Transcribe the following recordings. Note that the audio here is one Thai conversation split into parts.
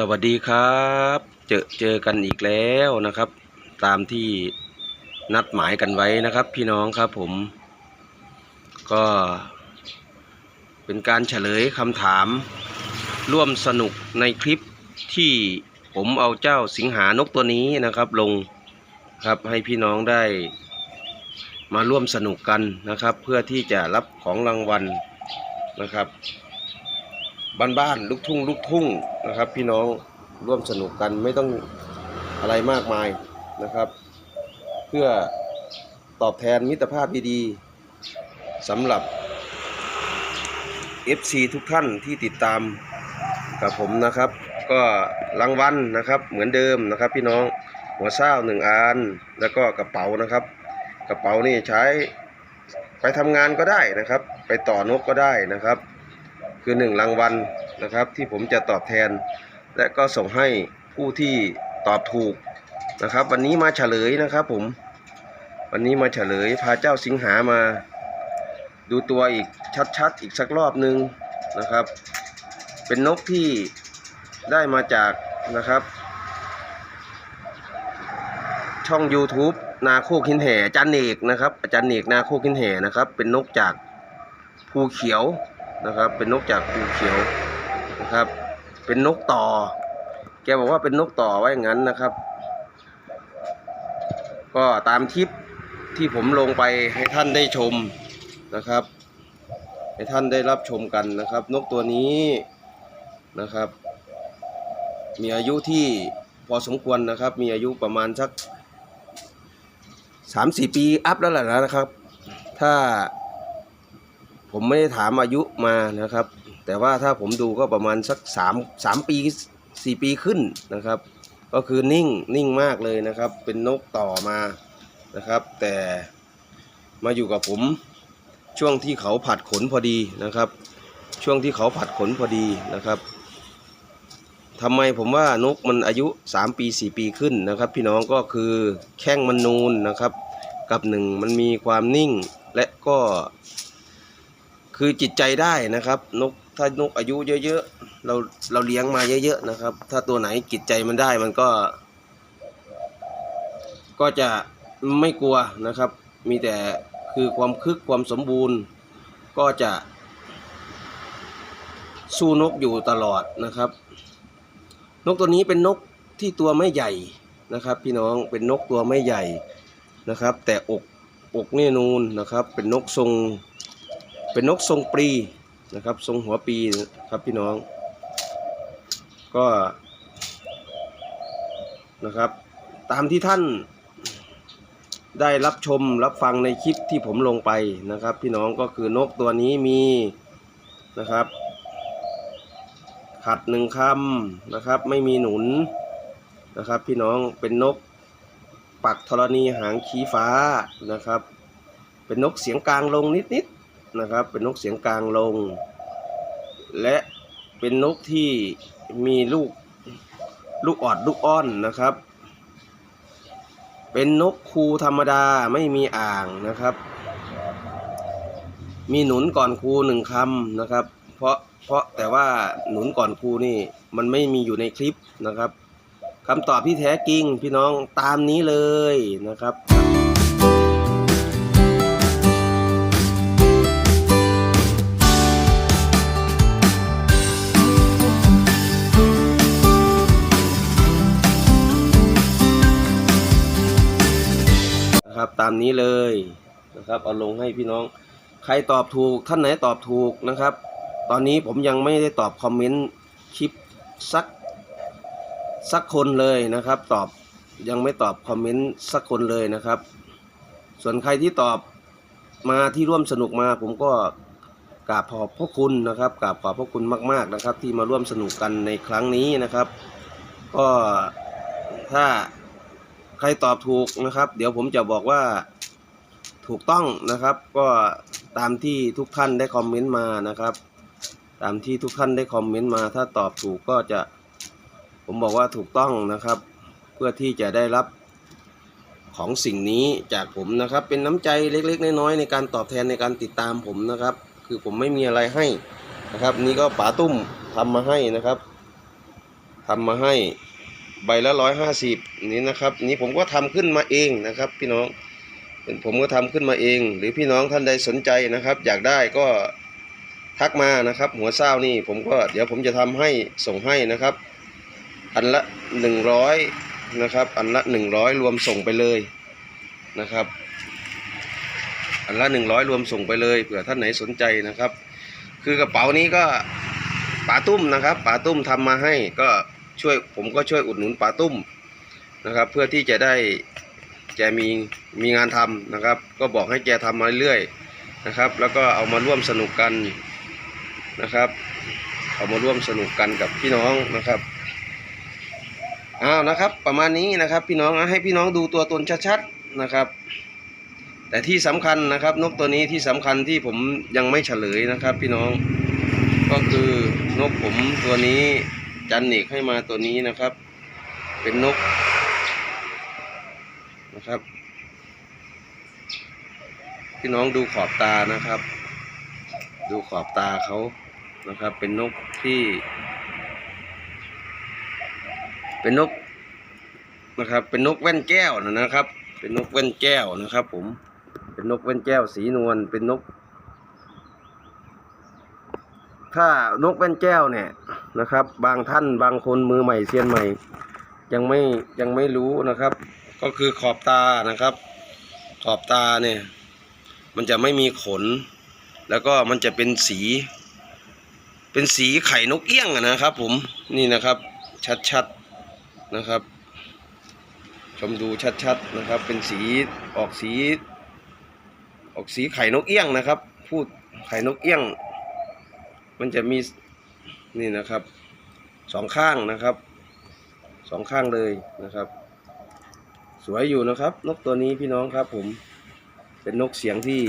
สวัสดีครับ เจอเจอกันอีกแล้วนะครับ ตามที่นัดหมายกันไว้นะครับ พี่น้องครับผม ก็เป็นการเฉลยคำถาม ร่วมสนุกในคลิปที่ผมเอาเจ้าสิงหานกตัวนี้นะครับ ลงครับให้พี่น้องได้ มาร่วมสนุกกันนะครับ เพื่อที่จะรับของรางวัลนะครับ บ้านๆลูกทุ่งลูกทุ่งนะครับ พี่น้องร่วมสนุกกันไม่ต้องอะไรมากมายนะครับ เพื่อตอบแทนมิตรภาพดีๆสำหรับ FC ทุกท่านที่ติดตามกับผมนะครับ ก็รางวัลนะครับเหมือนเดิมนะครับ พี่น้องหัวเศร้าหนึ่งอันแล้วก็กระเป๋านะครับ กระเป๋านี่ใช้ไปทำงานก็ได้นะครับ ไปต่อนกก็ได้นะครับ คือหนึ่งรางวัลนะครับ ที่ผมจะตอบแทน และก็ส่งให้ผู้ที่ตอบถูกนะครับ วันนี้มาเฉลยนะครับผมวันนี้มาเฉลยพาเจ้าสิงหามา ดูตัวอีกชัดๆ อีกสักรอบหนึ่งนะครับ เป็นนกที่ได้มาจากนะครับ ช่อง YouTube นาโคกหินแห่อาจารย์เนกนะครับอาจารย์เนกนาโคกหินแห่นะครับ เป็นนกจากภูเขียว นะครับ เป็นนกจากภูเขียวนะครับ เป็นนกต่อ แกบอกว่าเป็นนกต่อไว้อย่างนั้นนะครับ ก็ตามคลิปที่ผมลงไปให้ท่านได้ชมนะครับ ให้ท่านได้รับชมกันนะครับ นกตัวนี้นะครับ มีอายุที่พอสมควรนะครับ มีอายุประมาณสักสามสี่ปีอัพแล้วแหละนะครับ ถ้า ผมไม่ได้ถามอายุมานะครับ แต่ว่าถ้าผมดูก็ประมาณสักสามสามปีสี่ปีขึ้นนะครับ ก็คือนิ่งนิ่งมากเลยนะครับ เป็นนกต่อมานะครับ แต่มาอยู่กับผมช่วงที่เขาผัดขนพอดีนะครับ ช่วงที่เขาผัดขนพอดีนะครับทำไมผมว่านกมันอายุ 3 ปี 4 ปีขึ้นนะครับ พี่น้องก็คือแข้งมันนูนนะครับ กับหนึ่งมันมีความนิ่งและก็ คือจิตใจได้นะครับ นกถ้านกอายุเยอะๆเราเราเลี้ยงมาเยอะๆนะครับ ถ้าตัวไหนจิตใจมันได้มันก็ ก็จะไม่กลัวนะครับ มีแต่คือความคึกความสมบูรณ์ ก็จะสู้นกอยู่ตลอดนะครับ นกตัวนี้เป็นนกที่ตัวไม่ใหญ่นะครับ พี่น้องเป็นนกตัวไม่ใหญ่นะครับ แต่อกอกนี่นูนนะครับ เป็นนกทรง เป็นนกทรงปรีนะครับ ทรงหัวปีครับพี่น้อง ก็นะครับ ตามที่ท่านได้รับชมรับฟังในคลิปที่ผมลงไปนะครับ พี่น้องก็คือนกตัวนี้มีนะครับ ขัดหนึ่งคำนะครับ ไม่มีหนุนนะครับ พี่น้องเป็นนกปักธรณีหางขี้ฟ้านะครับ เป็นนกเสียงกลางลงนิดๆ นะครับ เป็นนกเสียงกลางลง และเป็นนกที่มีลูกลูกออดลูกอ้อนนะครับ เป็นนกคูธรรมดาไม่มีอ่างนะครับ มีหนุนก่อนคูหนึ่งคำนะครับ เพราะเพราะแต่ว่าหนุนก่อนคูนี่มันไม่มีอยู่ในคลิปนะครับคำตอบที่แท้จริงพี่น้องตามนี้เลยนะครับ นะครับ ตามนี้เลยนะครับ เอาลงให้พี่น้อง ใครตอบถูกท่านไหนตอบถูกนะครับ ตอนนี้ผมยังไม่ได้ตอบคอมเมนต์คลิปสักสักคนเลยนะครับ ตอบยังไม่ตอบคอมเมนต์สักคนเลยนะครับ ส่วนใครที่ตอบมาที่ร่วมสนุกมาผมก็กราบขอบพระคุณนะครับกราบขอบพระคุณมาก ๆนะครับ ที่มาร่วมสนุกกันในครั้งนี้นะครับ ก็ถ้า ใครตอบถูกนะครับ เดี๋ยวผมจะบอกว่าถูกต้องนะครับ ก็ตามที่ทุกท่านได้คอมเมนต์มานะครับ ตามที่ทุกท่านได้คอมเมนต์มา ถ้าตอบถูกก็จะผมบอกว่าถูกต้องนะครับ เพื่อที่จะได้รับของสิ่งนี้จากผมนะครับ เป็นน้ำใจเล็กๆน้อยๆในการตอบแทนในการติดตามผมนะครับ คือผมไม่มีอะไรให้นะครับ นี่ก็ป๋าตุ้มทำมาให้นะครับทำมาให้ ใบละร้อยห้าสิบนี้นะครับ นี้ผมก็ทำขึ้นมาเองนะครับ พี่น้องเป็นผมก็ทำขึ้นมาเอง หรือพี่น้องท่านใดสนใจนะครับ อยากได้ก็ทักมานะครับ หัวเศร้านี่ผมก็เดี๋ยวผมจะทำให้ส่งให้นะครับ อันละหนึ่งร้อยนะครับ อันละหนึ่งร้อยรวมส่งไปเลยนะครับ อันละหนึ่งร้อยรวมส่งไปเลยเผื่อท่านไหนสนใจนะครับ คือกระเป๋านี้ก็ป๋าตุ้มนะครับป๋าตุ้มทำมาให้ก็ ช่วยผมก็ช่วยอุดหนุนป๋าตุ้มนะครับ เพื่อที่จะได้แกมีมีงานทำนะครับ ก็บอกให้แกทำมาเรื่อยๆนะครับ แล้วก็เอามาร่วมสนุกกันนะครับ เอามาร่วมสนุกกันกับพี่น้องนะครับอ้าวนะครับ ประมาณนี้นะครับ พี่น้องให้พี่น้องดูตัวตนชัดๆนะครับ แต่ที่สำคัญนะครับ นกตัวนี้ที่สำคัญที่ผมยังไม่เฉลยนะครับ พี่น้องก็คือนกผมตัวนี้ จันเนกให้มาตัวนี้นะครับ เป็นนกนะครับพี่น้องดูขอบตานะครับ ดูขอบตาเขานะครับ เป็นนกที่ เป็นนกนะครับ เป็นนกแว่นแก้วนะครับ เป็นนกแว่นแก้วนะครับ ผม เป็นนกแว่นแก้วสีนวลเป็นนก ถ้านกแว่นแก้วเนี่ยนะครับ บางท่านบางคนมือใหม่เซียนใหม่ ยังไม่ยังไม่รู้นะครับ ก็คือขอบตานะครับ ขอบตาเนี่ยมันจะไม่มีขน แล้วก็มันจะเป็นสี เป็นสีไข่นกเอี้ยงนะครับ ผมนี่นะครับชัดๆนะครับ ชมดูชัดๆนะครับ เป็นสีออกสี ออกสีไข่นกเอี้ยงนะครับ พูดไข่นกเอี้ยง มันจะมีนี่นะครับสองข้างนะครับสองข้างเลยนะครับ สวยอยู่นะครับ นกตัวนี้พี่น้องครับ ผมเป็นนกเสียงที่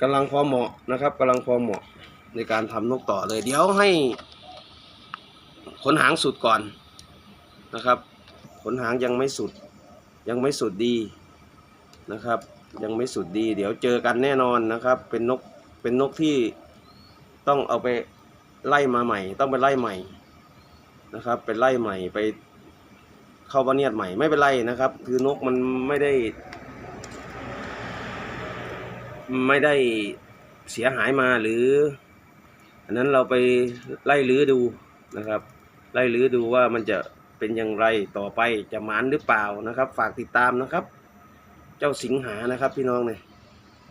กำลังพอเหมาะนะครับกำลังพอเหมาะในการทำนกต่อเลย เดี๋ยวให้ขนหางสุดก่อนนะครับ ขนหางยังไม่สุด ยังไม่สุดดีนะครับ ยังไม่สุดดี เดี๋ยวเจอกันแน่นอนนะครับ เป็นนกเป็นนกที่ ต้องเอาไปไล่มาใหม่ ต้องไปไล่ใหม่นะครับ ไปไล่ใหม่ไปเข้าบาเนียดใหม่ไม่เป็นไรนะครับ คือนกมันไม่ได้ ไม่ได้เสียหายมาหรือ อันนั้นเราไปไล่ลื้อดูนะครับ ไล่ลื้อดูว่ามันจะเป็นอย่างไรต่อไปจะหมานหรือเปล่านะครับ ฝากติดตามนะครับ เจ้าสิงหานะครับ พี่น้องเนี่ย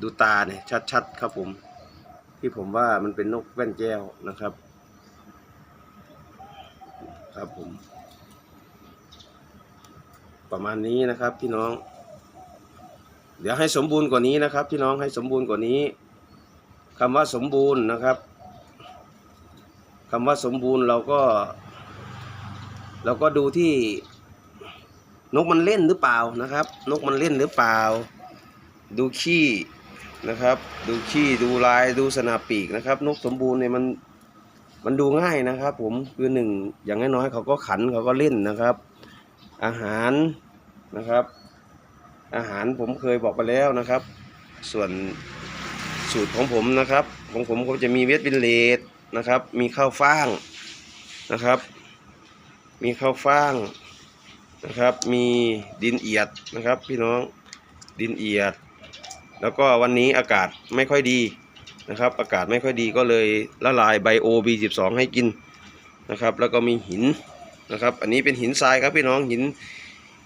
ดูตาเนี่ยชัดๆครับผม ที่ผมว่ามันเป็นนกแว่นแก้วนะครับ ครับผม ประมาณนี้นะครับพี่น้อง เดี๋ยวให้สมบูรณ์กว่านี้นะครับ พี่น้องให้สมบูรณ์กว่านี้คำว่าสมบูรณ์นะครับคำว่าสมบูรณ์เราก็เราก็ดูที่นกมันเล่นหรือเปล่านะครับ นกมันเล่นหรือเปล่า ดูขี้ นะครับ ดูขี้ดูลายดูสนาปีกนะครับ นกสมบูรณ์เนี่ยมันมันดูง่ายนะครับ ผมคือหนึ่งอย่างน้อยๆเขาก็ขันเขาก็เล่นนะครับ อาหารนะครับ อาหารผมเคยบอกไปแล้วนะครับ ส่วนสูตรของผมนะครับ ของผมก็จะมีเวทบินเลดนะครับ มีข้าวฟ่างนะครับ มีข้าวฟ่างนะครับ มีดินเอียดนะครับ พี่น้องดินเอียด แล้วก็วันนี้อากาศไม่ค่อยดีนะครับ อากาศไม่ค่อยดีก็เลยละลายไบโอ B12 ให้กินนะครับ แล้วก็มีหินนะครับ อันนี้เป็นหินทรายครับพี่น้องหิน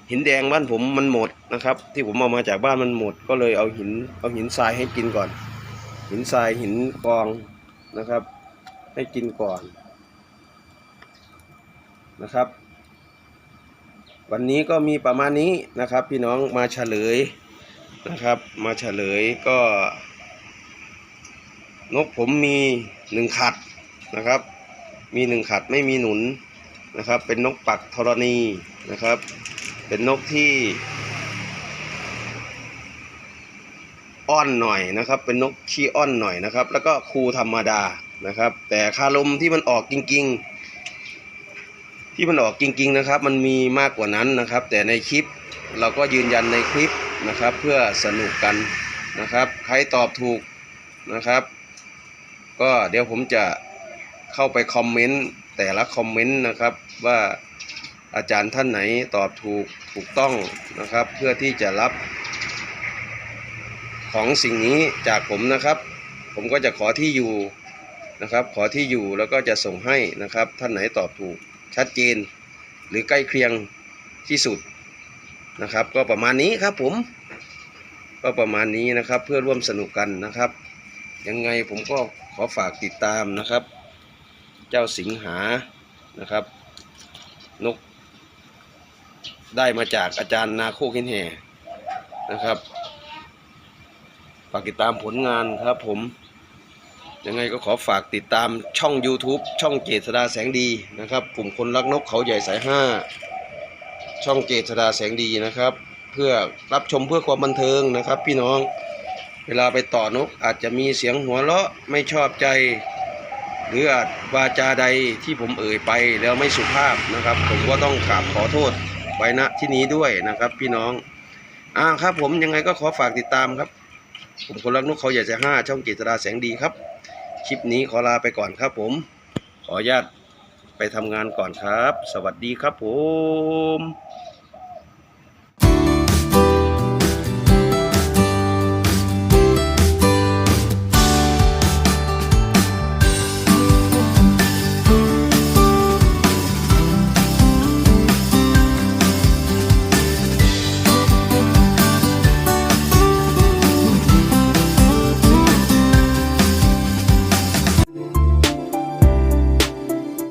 หินแดงบ้านผมมันหมดนะครับ ที่ผมเอามาจากบ้านมันหมด ก็เลยเอาหินเอาหินทรายให้กินก่อน หินทรายหินกองนะครับ ให้กินก่อนนะครับ วันนี้ก็มีประมาณนี้นะครับ พี่น้องมาเฉลย นะครับ มาเฉลยก็ นกผมมีหนึ่งขัดนะครับ มีหนึ่งขัดไม่มีหนุนนะครับ เป็นนกปักธรณีนะครับ เป็นนกที่อ้อนหน่อยนะครับ เป็นนกขี้อ้อนหน่อยนะครับ แล้วก็ครูธรรมดานะครับ แต่คารมที่มันออกจริง ๆ ที่มันออกจริง ๆนะครับ มันมีมากกว่านั้นนะครับ แต่ในคลิปเราก็ยืนยันในคลิป นะครับ เพื่อสนุกกันนะครับ ใครตอบถูกนะครับ ก็เดี๋ยวผมจะเข้าไปคอมเมนต์แต่ละคอมเมนต์นะครับว่าอาจารย์ท่านไหนตอบถูกถูกต้องนะครับ เพื่อที่จะรับของสิ่งนี้จากผมนะครับ ผมก็จะขอที่อยู่นะครับ ขอที่อยู่แล้วก็จะส่งให้นะครับ ท่านไหนตอบถูกชัดเจน หรือใกล้เคียงที่สุด นะครับ ก็ประมาณนี้ครับผม ก็ประมาณนี้นะครับเพื่อร่วมสนุกกันนะครับ ยังไงผมก็ขอฝากติดตามนะครับ เจ้าสิงหานะครับ นก ได้มาจากอาจารย์นาโคกินแห่นะครับฝากติดตามผลงานครับผมยังไงก็ขอฝากติดตามช่อง YouTube ช่องเจษดาแสงดีนะครับกลุ่มคนรักนกเขาใหญ่สายห้า ช่องเจษดาแสงดีนะครับ เพื่อรับชมเพื่อความบันเทิงนะครับ พี่น้องเวลาไปต่อนกอาจจะมีเสียงหัวเราะไม่ชอบใจ หรืออาจวาจาใดที่ผมเอ่ยไปแล้วไม่สุภาพนะครับ ผมก็ต้องกราบขอโทษไว้ณที่นี้ด้วยนะครับ พี่น้องอ่าครับ ผมยังไงก็ขอฝากติดตามครับผมคนรักนกเขาใหญ่ใจห้าช่องเจตราแสงดีครับ คลิปนี้ขอลาไปก่อนครับผม ขออนุญาตไปทำงานก่อนครับ สวัสดีครับผม